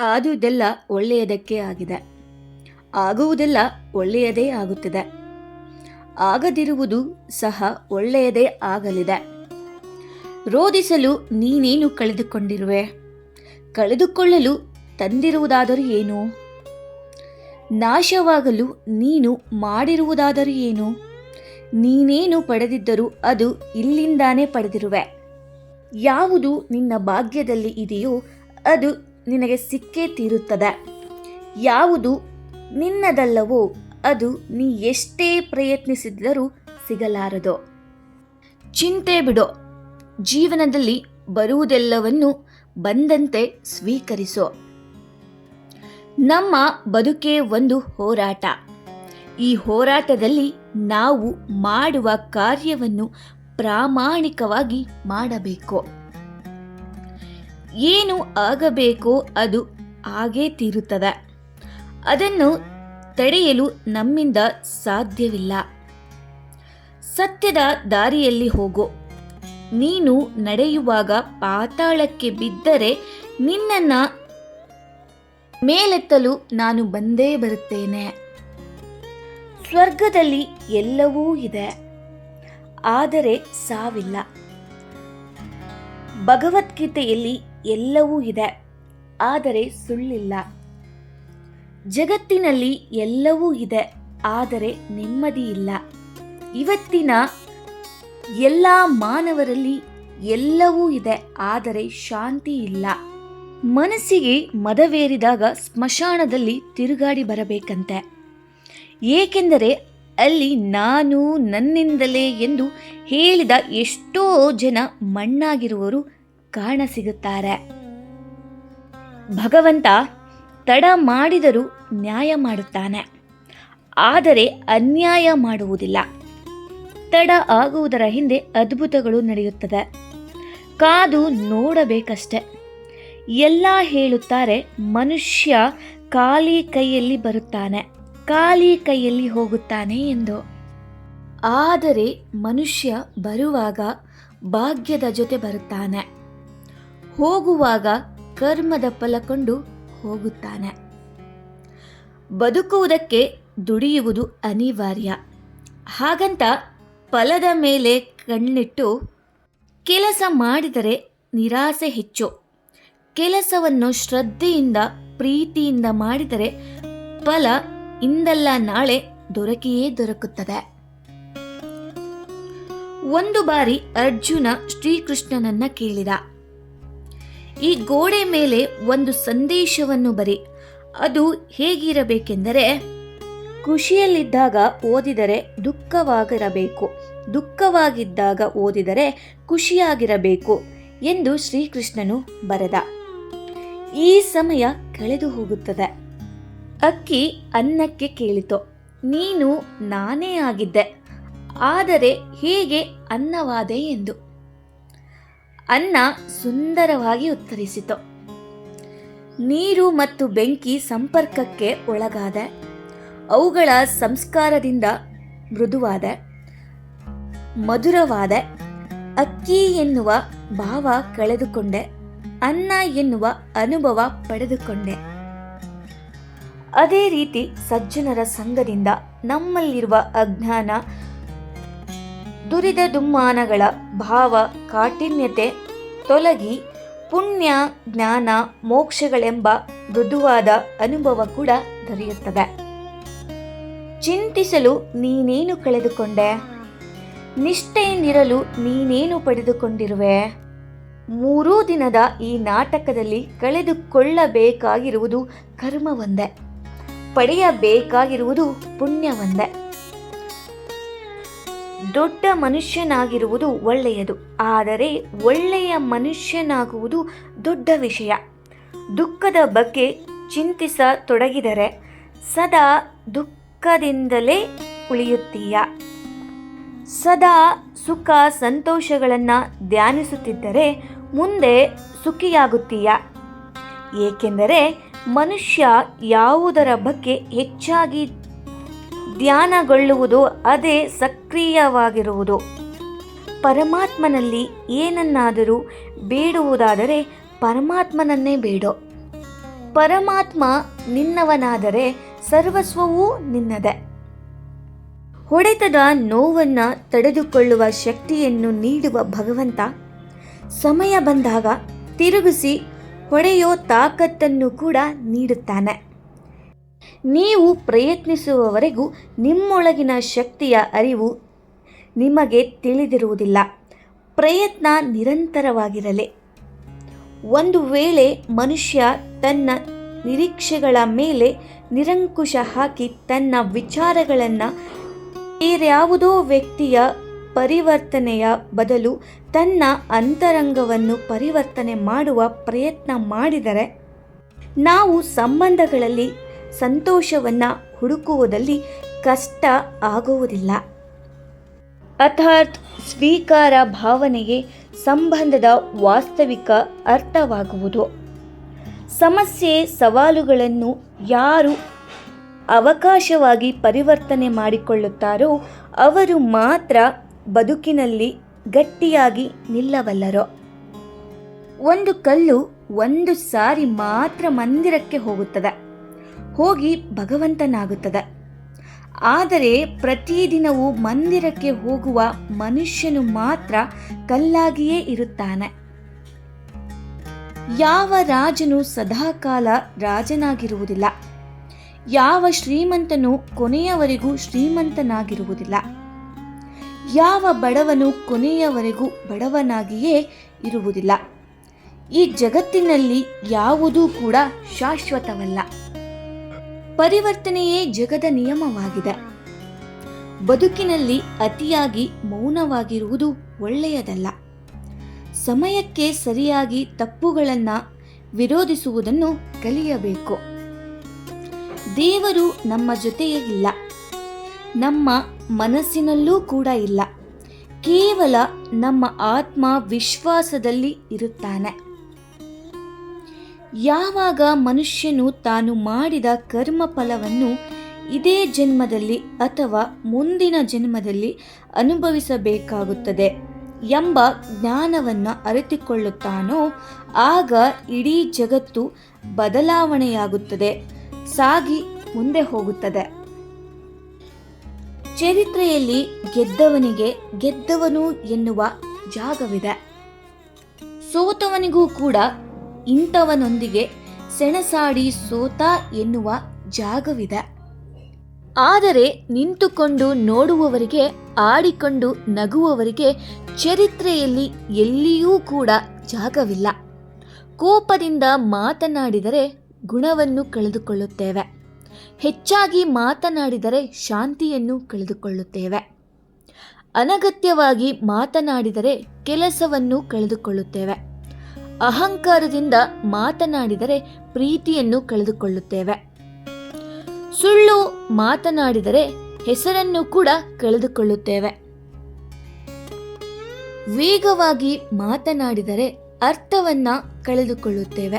ಆದುದೆಲ್ಲ ಒಳ್ಳೆಯದಕ್ಕೆ ಆಗಿದೆ. ಆಗುವುದೆಲ್ಲ ಒಳ್ಳೆಯದೇ ಆಗುತ್ತದೆ. ಆಗದಿರುವುದು ಸಹ ಒಳ್ಳೆಯದೇ ಆಗಲಿದೆ. ರೋಧಿಸಲು ನೀನೇನು ಕಳೆದುಕೊಂಡಿರುವೆ? ಕಳೆದುಕೊಳ್ಳಲು ತಂದಿರುವುದಾದರೂ ಏನು? ನಾಶವಾಗಲು ನೀನು ಮಾಡಿರುವುದಾದರೂ ಏನು? ನೀನೇನು ಪಡೆದಿದ್ದರೂ ಅದು ಇಲ್ಲಿಂದಾನೇ ಪಡೆದಿರುವೆ. ಯಾವುದು ನಿನ್ನ ಭಾಗ್ಯದಲ್ಲಿ ಇದೆಯೋ ಅದು ನಿನಗೆ ಸಿಕ್ಕೇ ತೀರುತ್ತದೆ. ಯಾವುದು ನಿನ್ನದಲ್ಲವೋ ಅದು ನೀ ಎಷ್ಟೇ ಪ್ರಯತ್ನಿಸಿದರೂ ಸಿಗಲಾರದು. ಚಿಂತೆ ಬಿಡು. ಜೀವನದಲ್ಲಿ ಬರುವುದೆಲ್ಲವನ್ನು ಬಂದಂತೆ ಸ್ವೀಕರಿಸೋ. ನಮ್ಮ ಬದುಕೇ ಒಂದು ಹೋರಾಟ. ಈ ಹೋರಾಟದಲ್ಲಿ ನಾವು ಮಾಡುವ ಕಾರ್ಯವನ್ನು ಪ್ರಾಮಾಣಿಕವಾಗಿ ಮಾಡಬೇಕು. ಏನು ಆಗಬೇಕೋ ಅದು ಆಗೇ ತೀರುತ್ತದೆ. ಅದನ್ನು ತಡೆಯಲು ನಮ್ಮಿಂದ ಸಾಧ್ಯವಿಲ್ಲ. ಸತ್ಯದ ದಾರಿಯಲ್ಲಿ ಹೋಗು. ನೀನು ನಡೆಯುವಾಗ ಪಾತಾಳಕ್ಕೆ ಬಿದ್ದರೆ ನಿನ್ನನ್ನ ಮೇಲೆತ್ತಲು ನಾನು ಬಂದೇ ಬರುತ್ತೇನೆ. ಸ್ವರ್ಗದಲ್ಲಿ ಎಲ್ಲವೂ ಇದೆ. ಆದರೆ ಸಾವಿಲ್ಲ. ಭಗವದ್ಗೀತೆಯಲ್ಲಿ ಎಲ್ಲವೂ ಇದೆ, ಆದರೆ ಸುಳ್ಳಿಲ್ಲ. ಜಗತ್ತಿನಲ್ಲಿ ಎಲ್ಲವೂ ಇದೆ, ಆದರೆ ನೆಮ್ಮದಿ ಇಲ್ಲ. ಇವತ್ತಿನ ಎಲ್ಲ ಮಾನವರಲ್ಲಿ ಎಲ್ಲವೂ ಇದೆ, ಆದರೆ ಶಾಂತಿ ಇಲ್ಲ. ಮನಸ್ಸಿಗೆ ಮದವೇರಿದಾಗ ಸ್ಮಶಾನದಲ್ಲಿ ತಿರುಗಾಡಿ ಬರಬೇಕಂತೆ. ಏಕೆಂದರೆ ಅಲ್ಲಿ ನಾನು ನನ್ನಿಂದಲೇ ಎಂದು ಹೇಳಿದ ಎಷ್ಟೋ ಜನ ಮಣ್ಣಾಗಿರುವವರು ಕಾಣಸಿಗುತ್ತಾರೆ ಭಗವಂತ ತಡ ಮಾಡಿದರೂ ನ್ಯಾಯ ಮಾಡುತ್ತಾನೆ. ಆದರೆ ಅನ್ಯಾಯ ಮಾಡುವುದಿಲ್ಲ. ತಡ ಆಗುವುದರ ಹಿಂದೆ ಅದ್ಭುತಗಳು ನಡೆಯುತ್ತದೆ. ಕಾದು ನೋಡಬೇಕಷ್ಟೆ. ಎಲ್ಲ ಹೇಳುತ್ತಾರೆ, ಮನುಷ್ಯ ಖಾಲಿ ಕೈಯಲ್ಲಿ ಬರುತ್ತಾನೆ, ಖಾಲಿ ಕೈಯಲ್ಲಿ ಹೋಗುತ್ತಾನೆ ಎಂದು. ಆದರೆ ಮನುಷ್ಯ ಬರುವಾಗ ಭಾಗ್ಯದ ಜೊತೆ ಬರುತ್ತಾನೆ. ಹೋಗುವಾಗ ಕರ್ಮದ ಫಲ ಕೊಂಡು ಹೋಗುತ್ತಾನೆ. ಬದುಕುವುದಕ್ಕೆ ದುಡಿಯುವುದು ಅನಿವಾರ್ಯ. ಹಾಗಂತ ಫಲದ ಮೇಲೆ ಕಣ್ಣಿಟ್ಟು ಕೆಲಸ ಮಾಡಿದರೆ ನಿರಾಸೆ ಹೆಚ್ಚು. ಕೆಲಸವನ್ನು ಶ್ರದ್ಧೆಯಿಂದ, ಪ್ರೀತಿಯಿಂದ ಮಾಡಿದರೆ ಫಲ ಇಂದಲ್ಲ ನಾಳೆ ದೊರಕಿಯೇ ದೊರಕುತ್ತದೆ. ಒಂದು ಬಾರಿ ಅರ್ಜುನ ಶ್ರೀಕೃಷ್ಣನನ್ನ ಕೇಳಿದ. ಈ ಗೋಡೆ ಮೇಲೆ ಒಂದು ಸಂದೇಶವನ್ನು ಬರಿ. ಅದು ಹೇಗಿರಬೇಕೆಂದರೆ, ಖುಷಿಯಲ್ಲಿದ್ದಾಗ ಓದಿದರೆ ದುಃಖವಾಗಿರಬೇಕು. ದುಃಖವಾಗಿದ್ದಾಗ ಓದಿದರೆ ಖುಷಿಯಾಗಿರಬೇಕು ಎಂದು ಶ್ರೀಕೃಷ್ಣನು ಬರೆದ. ಈ ಸಮಯ ಕಳೆದು ಹೋಗುತ್ತದೆ. ಅಕ್ಕಿ ಅನ್ನಕ್ಕೆ ಕೇಳಿತು. ನೀನು ನಾನೇ ಆಗಿದ್ದೆ. ಆದರೆ ಹೇಗೆ ಅನ್ನವಾದೆ ಎಂದು. ಅನ್ನ ಸುಂದರವಾಗಿ ಉತ್ತರಿಸಿತು. ನೀರು ಮತ್ತು ಬೆಂಕಿ ಸಂಪರ್ಕಕ್ಕೆ ಒಳಗಾದೆ, ಅವುಗಳ ಸಂಸ್ಕಾರದಿಂದ ಮೃದುವಾದ, ಮಧುರವಾದ, ಅಕ್ಕಿ ಎನ್ನುವ ಭಾವ ಕಳೆದುಕೊಂಡೆ, ಅನ್ನ ಎನ್ನುವ ಅನುಭವ ಪಡೆದುಕೊಂಡೆ. ಅದೇ ರೀತಿ ಸಜ್ಜನರ ಸಂಘದಿಂದ ನಮ್ಮಲ್ಲಿರುವ ಅಜ್ಞಾನ ದುರಿದ ದುಮ್ಮಾನಗಳ ಭಾವ ಕಾಠಿನ್ಯತೆ ತೊಲಗಿ ಪುಣ್ಯ ಜ್ಞಾನ ಮೋಕ್ಷಗಳೆಂಬ ಮೃದುವಾದ ಅನುಭವ ಕೂಡ ದೊರೆಯುತ್ತದೆ. ಚಿಂತಿಸಲು ನೀನೇನು ಕಳೆದುಕೊಂಡೆ? ನಿಷ್ಠೆಯಿಂದಿರಲು ನೀನೇನು ಪಡೆದುಕೊಂಡಿರುವೆ? ಮೂರೂ ದಿನದ ಈ ನಾಟಕದಲ್ಲಿ ಕಳೆದುಕೊಳ್ಳಬೇಕಾಗಿರುವುದು ಕರ್ಮವೊಂದೇ. ಪಡೆಯಬೇಕಾಗಿರುವುದು ಪುಣ್ಯವೊಂದೇ. ದೊಡ್ಡ ಮನುಷ್ಯನಾಗಿರುವುದು ಒಳ್ಳೆಯದು, ಆದರೆ ಒಳ್ಳೆಯ ಮನುಷ್ಯನಾಗುವುದು ದೊಡ್ಡ ವಿಷಯ. ದುಃಖದ ಬಗ್ಗೆ ಚಿಂತಿಸತೊಡಗಿದರೆ ಸದಾ ದುಃಖದಿಂದಲೇ ಉಳಿಯುತ್ತೀಯ. ಸದಾ ಸುಖ ಸಂತೋಷಗಳನ್ನು ಧ್ಯಾನಿಸುತ್ತಿದ್ದರೆ ಮುಂದೆ ಸುಖಿಯಾಗುತ್ತೀಯ. ಏಕೆಂದರೆ ಮನುಷ್ಯ ಯಾವುದರ ಬಗ್ಗೆ ಹೆಚ್ಚಾಗಿ ಧ್ಯಾನಗೊಳ್ಳುವುದು ಅದೇ ಸಕ್ರಿಯವಾಗಿರುವುದು. ಪರಮಾತ್ಮನಲ್ಲಿ ಏನನ್ನಾದರೂ ಬೇಡುವುದಾದರೆ ಪರಮಾತ್ಮನನ್ನೇ ಬೇಡೋ. ಪರಮಾತ್ಮ ನಿನ್ನವನಾದರೆ ಸರ್ವಸ್ವವೂ ನಿನ್ನದೆ. ಹೊಡೆತದ ನೋವನ್ನು ತಡೆದುಕೊಳ್ಳುವ ಶಕ್ತಿಯನ್ನು ನೀಡುವ ಭಗವಂತ. ಸಮಯ ಬಂದಾಗ ತಿರುಗಿಸಿ ಹೊಡೆಯೋ ತಾಕತ್ತನ್ನು ಕೂಡ ನೀಡುತ್ತಾನೆ. ನೀವು ಪ್ರಯತ್ನಿಸುವವರೆಗೂ ನಿಮ್ಮೊಳಗಿನ ಶಕ್ತಿಯ ಅರಿವು ನಿಮಗೆ ತಿಳಿದಿರುವುದಿಲ್ಲ. ಪ್ರಯತ್ನ ನಿರಂತರವಾಗಿರಲಿ. ಒಂದು ವೇಳೆ ಮನುಷ್ಯ ತನ್ನ ನಿರೀಕ್ಷೆಗಳ ಮೇಲೆ ನಿರಂಕುಶ ಹಾಕಿ ತನ್ನ ವಿಚಾರಗಳನ್ನು ಬೇರ್ಯಾವುದೋ ವ್ಯಕ್ತಿಯ ಪರಿವರ್ತನೆಯ ಬದಲು ತನ್ನ ಅಂತರಂಗವನ್ನು ಪರಿವರ್ತನೆ ಮಾಡುವ ಪ್ರಯತ್ನ ಮಾಡಿದರೆ, ನಾವು ಸಂಬಂಧಗಳಲ್ಲಿ ಸಂತೋಷವನ್ನು ಹುಡುಕುವುದಲ್ಲಿ ಕಷ್ಟ ಆಗುವುದಿಲ್ಲ. ಅಥಾರ್ಥ್ ಸ್ವೀಕಾರ ಭಾವನೆಗೆ ಸಂಬಂಧದ ವಾಸ್ತವಿಕ ಅರ್ಥವಾಗುವುದು. ಸಮಸ್ಯೆ ಸವಾಲುಗಳನ್ನು ಯಾರು ಅವಕಾಶವಾಗಿ ಪರಿವರ್ತನೆ ಮಾಡಿಕೊಳ್ಳುತ್ತಾರೋ ಅವರು ಮಾತ್ರ ಬದುಕಿನಲ್ಲಿ ಗಟ್ಟಿಯಾಗಿ ನಿಲ್ಲಬಲ್ಲರು. ಒಂದು ಕಲ್ಲು ಒಂದು ಸಾರಿ ಮಾತ್ರ ಮಂದಿರಕ್ಕೆ ಹೋಗುತ್ತದೆ. ಹೋಗಿ ಭಗವಂತನಾಗುತ್ತದೆ. ಆದರೆ ಪ್ರತಿದಿನವೂ ಮಂದಿರಕ್ಕೆ ಹೋಗುವ ಮನುಷ್ಯನು ಮಾತ್ರ ಕಲ್ಲಾಗಿಯೇ ಇರುತ್ತಾನೆ. ಯಾವ ರಾಜನು ಸದಾಕಾಲ ರಾಜನಾಗಿರುವುದಿಲ್ಲ. ಯಾವ ಶ್ರೀಮಂತನು ಕೊನೆಯವರೆಗೂ ಶ್ರೀಮಂತನಾಗಿರುವುದಿಲ್ಲ. ಯಾವ ಬಡವನು ಕೊನೆಯವರೆಗೂ ಬಡವನಾಗಿಯೇ ಇರುವುದಿಲ್ಲ. ಈ ಜಗತ್ತಿನಲ್ಲಿ ಯಾವುದೂ ಕೂಡ ಶಾಶ್ವತವಲ್ಲ. ಪರಿವರ್ತನೆಯೇ ಜಗದ ನಿಯಮವಾಗಿದೆ. ಬದುಕಿನಲ್ಲಿ ಅತಿಯಾಗಿ ಮೌನವಾಗಿರುವುದು ಒಳ್ಳೆಯದಲ್ಲ. ಸಮಯಕ್ಕೆ ಸರಿಯಾಗಿ ತಪ್ಪುಗಳನ್ನು ವಿರೋಧಿಸುವುದನ್ನು ಕಲಿಯಬೇಕು. ದೇವರು ನಮ್ಮ ಜೊತೆಯೇ ಇಲ್ಲ. ನಮ್ಮ ಮನಸ್ಸಿನಲ್ಲೂ ಕೂಡ ಇಲ್ಲ. ಕೇವಲ ನಮ್ಮ ಆತ್ಮ ವಿಶ್ವಾಸದಲ್ಲಿ ಇರುತ್ತಾನೆ. ಯಾವಾಗ ಮನುಷ್ಯನು ತಾನು ಮಾಡಿದ ಕರ್ಮ ಫಲವನ್ನು ಇದೇ ಜನ್ಮದಲ್ಲಿ ಅಥವಾ ಮುಂದಿನ ಜನ್ಮದಲ್ಲಿ ಅನುಭವಿಸಬೇಕಾಗುತ್ತದೆ ಎಂಬ ಜ್ಞಾನವನ್ನು ಅರಿತುಕೊಳ್ಳುತ್ತಾನೋ, ಆಗ ಇಡೀ ಜಗತ್ತು ಬದಲಾವಣೆಯಾಗುತ್ತದೆ, ಸಾಗಿ ಮುಂದೆ ಹೋಗುತ್ತದೆ. ಚರಿತ್ರೆಯಲ್ಲಿ ಗೆದ್ದವನಿಗೆ ಗೆದ್ದವನು ಎನ್ನುವ ಜಾಗವಿದೆ. ಸೋತವನಿಗೂ ಕೂಡ ಇಂಥವನೊಂದಿಗೆ ಸೆಣಸಾಡಿ ಸೋತ ಎನ್ನುವ ಜಾಗವಿದೆ. ಆದರೆ ನಿಂತುಕೊಂಡು ನೋಡುವವರಿಗೆ, ಆಡಿಕೊಂಡು ನಗುವವರಿಗೆ ಚರಿತ್ರೆಯಲ್ಲಿ ಎಲ್ಲಿಯೂ ಕೂಡ ಜಾಗವಿಲ್ಲ. ಕೋಪದಿಂದ ಮಾತನಾಡಿದರೆ ಗುಣವನ್ನು ಕಳೆದುಕೊಳ್ಳುತ್ತೇವೆ. ಹೆಚ್ಚಾಗಿ ಮಾತನಾಡಿದರೆ ಶಾಂತಿಯನ್ನು ಕಳೆದುಕೊಳ್ಳುತ್ತೇವೆ. ಅನಗತ್ಯವಾಗಿ ಮಾತನಾಡಿದರೆ ಕೆಲಸವನ್ನು ಕಳೆದುಕೊಳ್ಳುತ್ತೇವೆ. ಅಹಂಕಾರದಿಂದ ಮಾತನಾಡಿದರೆ ಪ್ರೀತಿಯನ್ನು ಕಳೆದುಕೊಳ್ಳುತ್ತೇವೆ. ಸುಳ್ಳು ಮಾತನಾಡಿದರೆ ಹೆಸರನ್ನು ಕೂಡ ಕಳೆದುಕೊಳ್ಳುತ್ತೇವೆ. ವೇಗವಾಗಿ ಮಾತನಾಡಿದರೆ ಅರ್ಥವನ್ನ ಕಳೆದುಕೊಳ್ಳುತ್ತೇವೆ.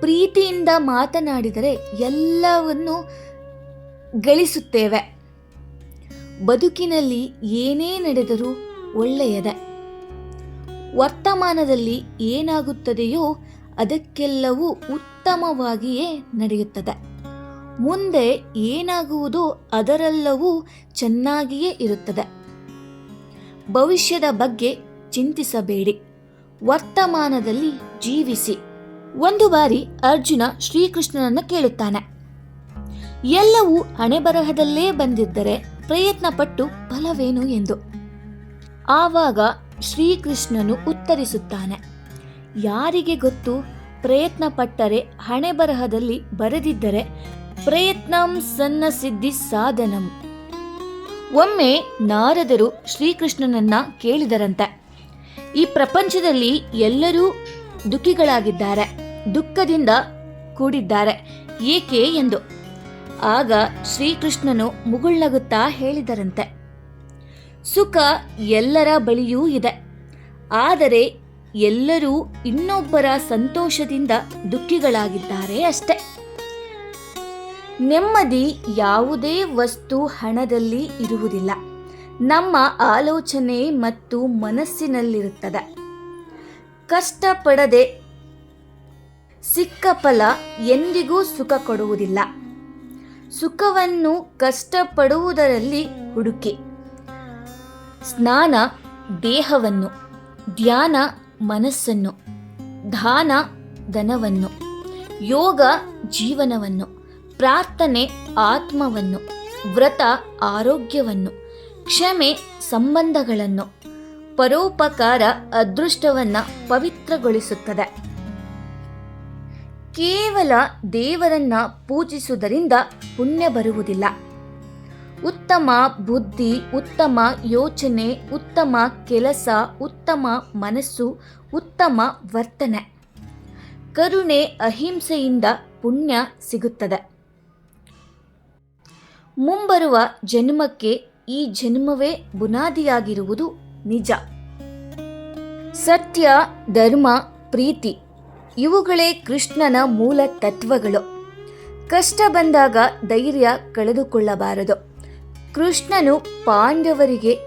ಪ್ರೀತಿಯಿಂದ ಮಾತನಾಡಿದರೆ ಎಲ್ಲವನ್ನು ಗಳಿಸುತ್ತೇವೆ. ಬದುಕಿನಲ್ಲಿ ಏನೇ ನಡೆದರೂ ಒಳ್ಳೆಯದೇ. ವರ್ತಮಾನದಲ್ಲಿ ಏನಾಗುತ್ತದೆಯೋ ಅದಕ್ಕೆಲ್ಲವೂ ಉತ್ತಮವಾಗಿಯೇ ನಡೆಯುತ್ತದೆ. ಮುಂದೆ ಏನಾಗುವುದೋ ಅದರೆಲ್ಲವೂ ಚೆನ್ನಾಗಿಯೇ ಇರುತ್ತದೆ. ಭವಿಷ್ಯದ ಬಗ್ಗೆ ಚಿಂತಿಸಬೇಡಿ. ವರ್ತಮಾನದಲ್ಲಿ ಜೀವಿಸಿ. ಒಂದು ಬಾರಿ ಅರ್ಜುನ ಶ್ರೀಕೃಷ್ಣನನ್ನು ಕೇಳುತ್ತಾನೆ. ಎಲ್ಲವೂ ಹಣೆಬರಹದಲ್ಲೇ ಬಂದಿದ್ದರೆ ಪ್ರಯತ್ನ ಪಟ್ಟು ಫಲವೇನು ಎಂದು. ಆವಾಗ ಶ್ರೀಕೃಷ್ಣನು ಉತ್ತರಿಸುತ್ತಾನೆ. ಯಾರಿಗೆ ಗೊತ್ತು? ಪ್ರಯತ್ನ ಪಟ್ಟರೆ, ಹಣೆ ಬರಹದಲ್ಲಿ ಬರೆದಿದ್ದರೆ, ಪ್ರಯತ್ನಂ ಸನ್ನ ಸಿದ್ಧಿ ಸಾಧನಂ. ಒಮ್ಮೆ ನಾರದರು ಶ್ರೀಕೃಷ್ಣನನ್ನ ಕೇಳಿದರಂತೆ. ಈ ಪ್ರಪಂಚದಲ್ಲಿ ಎಲ್ಲರೂ ದುಃಖಿಗಳಾಗಿದ್ದಾರೆ, ದುಃಖದಿಂದ ಕೂಡಿದ್ದಾರೆ, ಏಕೆ ಎಂದು. ಆಗ ಶ್ರೀಕೃಷ್ಣನು ಮುಗುಳ್ನಗುತ್ತಾ ಹೇಳಿದರಂತೆ. ಸುಖ ಎಲ್ಲರ ಬಳಿಯೂ ಇದೆ. ಆದರೆ ಎಲ್ಲರೂ ಇನ್ನೊಬ್ಬರ ಸಂತೋಷದಿಂದ ದುಃಖಿಗಳಾಗಿದ್ದಾರೆ ಅಷ್ಟೆ. ನೆಮ್ಮದಿ ಯಾವುದೇ ವಸ್ತು ಹಣದಲ್ಲಿ ಇರುವುದಿಲ್ಲ. ನಮ್ಮ ಆಲೋಚನೆ ಮತ್ತು ಮನಸ್ಸಿನಲ್ಲಿರುತ್ತದೆ. ಕಷ್ಟಪಡದೆ ಸಿಕ್ಕ ಫಲ ಎಂದಿಗೂ ಸುಖ ಕೊಡುವುದಿಲ್ಲ. ಸುಖವನ್ನು ಕಷ್ಟಪಡುವುದರಲ್ಲಿ ಹುಡುಕಿ. ಸ್ನಾನ ದೇಹವನ್ನು, ಧ್ಯಾನ ಮನಸ್ಸನ್ನು ದಾನ ಧನವನ್ನು, ಯೋಗ ಜೀವನವನ್ನು, ಪ್ರಾರ್ಥನೆ ಆತ್ಮವನ್ನು, ವ್ರತ ಆರೋಗ್ಯವನ್ನು, ಕ್ಷಮೆ ಸಂಬಂಧಗಳನ್ನು, ಪರೋಪಕಾರ ಅದೃಷ್ಟವನ್ನು ಪವಿತ್ರಗೊಳಿಸುತ್ತದೆ. ಕೇವಲ ದೇವರನ್ನ ಪೂಜಿಸುವುದರಿಂದ ಪುಣ್ಯ ಬರುವುದಿಲ್ಲ. ಉತ್ತಮ ಬುದ್ಧಿ, ಉತ್ತಮ ಯೋಚನೆ, ಉತ್ತಮ ಕೆಲಸ, ಉತ್ತಮ ಮನಸ್ಸು, ಉತ್ತಮ ವರ್ತನೆ. ಕರುಣೆ ಅಹಿಂಸೆಯಿಂದ ಪುಣ್ಯ ಸಿಗುತ್ತದೆ. ಮುಂಬರುವ ಜನ್ಮಕ್ಕೆ ಈ ಜನ್ಮವೇ ಬುನಾದಿಯಾಗಿರುವುದು ನಿಜ. ಸತ್ಯ, ಧರ್ಮ, ಪ್ರೀತಿ ಇವುಗಳೇ ಕೃಷ್ಣನ ಮೂಲ ತತ್ವಗಳು. ಕಷ್ಟ ಬಂದಾಗ ಧೈರ್ಯ ಕಳೆದುಕೊಳ್ಳಬಾರದು. ಕೃಷ್ಣನು ಪಾಂಡವರಿಗೆ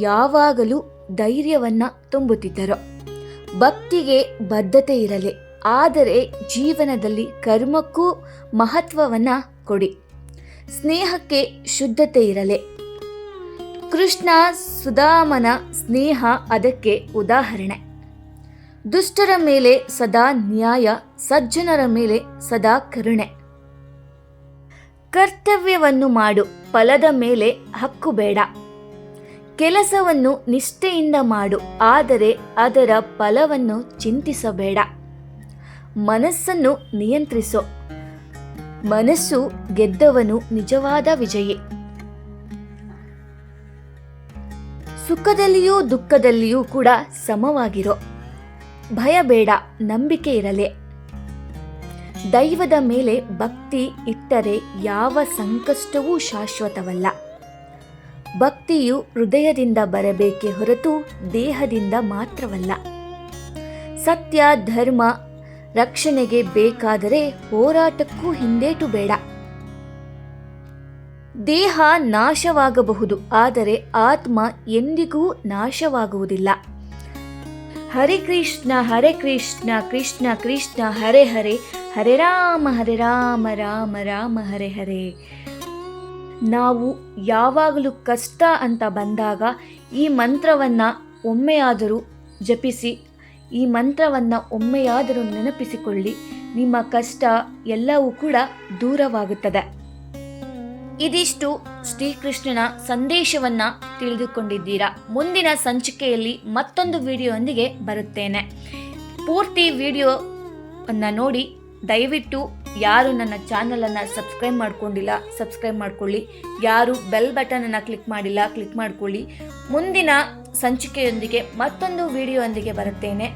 ಯಾವಾಗಲೂ ಧೈರ್ಯವನ್ನ ತುಂಬುತ್ತಿದ್ದರು. ಭಕ್ತಿಗೆ ಬದ್ಧತೆ ಇರಲಿ, ಆದರೆ ಜೀವನದಲ್ಲಿ ಕರ್ಮಕ್ಕೂ ಮಹತ್ವವನ್ನ ಕೊಡಿ. ಸ್ನೇಹಕ್ಕೆ ಶುದ್ಧತೆ ಇರಲಿ. ಕೃಷ್ಣ ಸುಧಾಮನ ಸ್ನೇಹ ಅದಕ್ಕೆ ಉದಾಹರಣೆ. ದುಷ್ಟರ ಮೇಲೆ ಸದಾ ನ್ಯಾಯ, ಸಜ್ಜನರ ಮೇಲೆ ಸದಾ ಕರುಣೆ. ಕರ್ತವ್ಯವನ್ನು ಮಾಡು, ಫಲದ ಮೇಲೆ ಹಕ್ಕು ಬೇಡ ಕೆಲಸವನ್ನು ನಿಷ್ಠೆಯಿಂದ ಮಾಡು, ಆದರೆ ಅದರ ಫಲವನ್ನು ಚಿಂತಿಸಬೇಡ. ಮನಸ್ಸನ್ನು ನಿಯಂತ್ರಿಸು. ಮನಸ್ಸು ಗೆದ್ದವನು ನಿಜವಾದ ವಿಜಯಿ. ಸುಖದಲ್ಲಿಯೂ ದುಃಖದಲ್ಲಿಯೂ ಕೂಡ ಸಮವಾಗಿರೋ. ಭಯ ಬೇಡ ನಂಬಿಕೆ ಇರಲಿ. ದೈವದ ಮೇಲೆ ಭಕ್ತಿ ಇಟ್ಟರೆ ಯಾವ ಸಂಕಷ್ಟವೂ ಶಾಶ್ವತವಲ್ಲ. ಭಕ್ತಿಯು ಹೃದಯದಿಂದ ಬರಬೇಕೆ ಹೊರತು ದೇಹದಿಂದ ಮಾತ್ರವಲ್ಲ. ಸತ್ಯ, ಧರ್ಮ, ರಕ್ಷಣೆಗೆ ಬೇಕಾದರೆ ಹೋರಾಟಕ್ಕೂ ಹಿಂದೇಟು ಬೇಡ. ದೇಹ ನಾಶವಾಗಬಹುದು, ಆದರೆ ಆತ್ಮ ಎಂದಿಗೂ ನಾಶವಾಗುವುದಿಲ್ಲ. ಹರೆ ಕೃಷ್ಣ ಹರೆ ಕೃಷ್ಣ ಕೃಷ್ಣ ಕೃಷ್ಣ, ಹರೆ ಹರೆ ಹರೆ ರಾಮ ಹರೆ ರಾಮ ರಾಮ ರಾಮ, ಹರೆ ಹರೆ. ನಾವು ಯಾವಾಗಲೂ ಕಷ್ಟ ಅಂತ ಬಂದಾಗ ಈ ಮಂತ್ರವನ್ನು ಒಮ್ಮೆಯಾದರೂ ಜಪಿಸಿ, ಈ ಮಂತ್ರವನ್ನು ಒಮ್ಮೆಯಾದರೂ ನೆನಪಿಸಿಕೊಳ್ಳಿ. ನಿಮ್ಮ ಕಷ್ಟ ಎಲ್ಲವೂ ಕೂಡ ದೂರವಾಗುತ್ತದೆ. ಇದಿಷ್ಟು ಶ್ರೀಕೃಷ್ಣನ ಸಂದೇಶವನ್ನ ತಿಳಿದುಕೊಂಡಿದ್ದೀರಾ. ಮುಂದಿನ ಸಂಚಿಕೆಯಲ್ಲಿ ಮತ್ತೊಂದು ವಿಡಿಯೋಯೊಂದಿಗೆ ಬರುತ್ತೇನೆ. ಪೂರ್ತಿ ವಿಡಿಯೋವನ್ನು ನೋಡಿ, ದಯವಿಟ್ಟು ಯಾರು ನನ್ನ ಚಾನಲನ್ನು ಸಬ್ಸ್ಕ್ರೈಬ್ ಮಾಡ್ಕೊಂಡಿಲ್ಲ, ಸಬ್ಸ್ಕ್ರೈಬ್ ಮಾಡ್ಕೊಳ್ಳಿ. ಯಾರು ಬೆಲ್ ಬಟನನ್ನು ಕ್ಲಿಕ್ ಮಾಡಿಲ್ಲ, ಕ್ಲಿಕ್ ಮಾಡ್ಕೊಳ್ಳಿ. ಮುಂದಿನ ಸಂಚಿಕೆಯೊಂದಿಗೆ ಮತ್ತೊಂದು ವಿಡಿಯೋಯೊಂದಿಗೆ ಬರುತ್ತೇನೆ.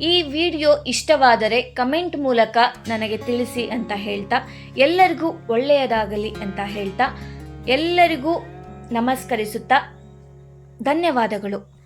ಈ ವಿಡಿಯೋ ಇಷ್ಟವಾದರೆ ಕಮೆಂಟ್ ಮೂಲಕ ನನಗೆ ತಿಳಿಸಿ ಅಂತ ಹೇಳ್ತಾ, ಎಲ್ಲರಿಗೂ ಒಳ್ಳೆಯದಾಗಲಿ ಅಂತ ಹೇಳ್ತಾ, ಎಲ್ಲರಿಗೂ ನಮಸ್ಕರಿಸುತ್ತಾ, ಧನ್ಯವಾದಗಳು.